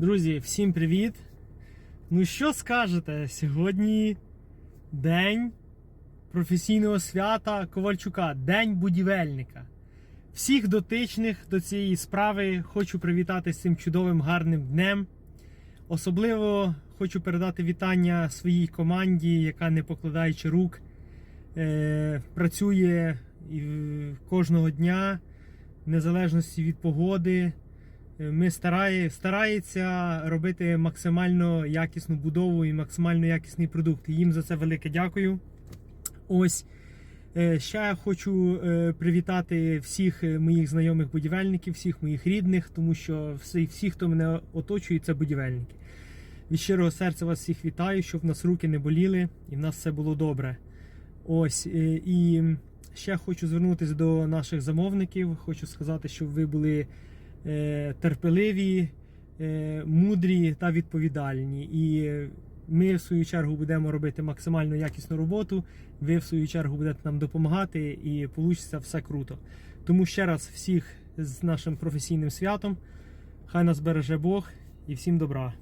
Друзі, всім привіт! Ну що скажете? Сьогодні день професійного свята Ковальчука, День будівельника. Всіх дотичних до цієї справи хочу привітати з цим чудовим гарним днем. Особливо хочу передати вітання своїй команді, яка, не покладаючи рук, е, працює кожного дня, в незалежності від погоди. Е, Ми старає, старається робити максимально якісну будову і максимально якісний продукт. Їм за це велике дякую. Ось е, ще я хочу е, привітати всіх моїх знайомих будівельників, всіх моїх рідних, тому що всі, всі хто мене оточує, це будівельники. Від щирого серця вас всіх вітаю, щоб в нас руки не боліли і в нас все було добре. Ось і ще хочу звернутися до наших замовників. Хочу сказати, щоб ви були терпеливі, е, мудрі та відповідальні. І ми, в свою чергу, будемо робити максимально якісну роботу. Ви, в свою чергу, будете нам допомагати, і вийде все круто. Тому ще раз всіх з нашим професійним святом. Хай нас береже Бог і всім добра.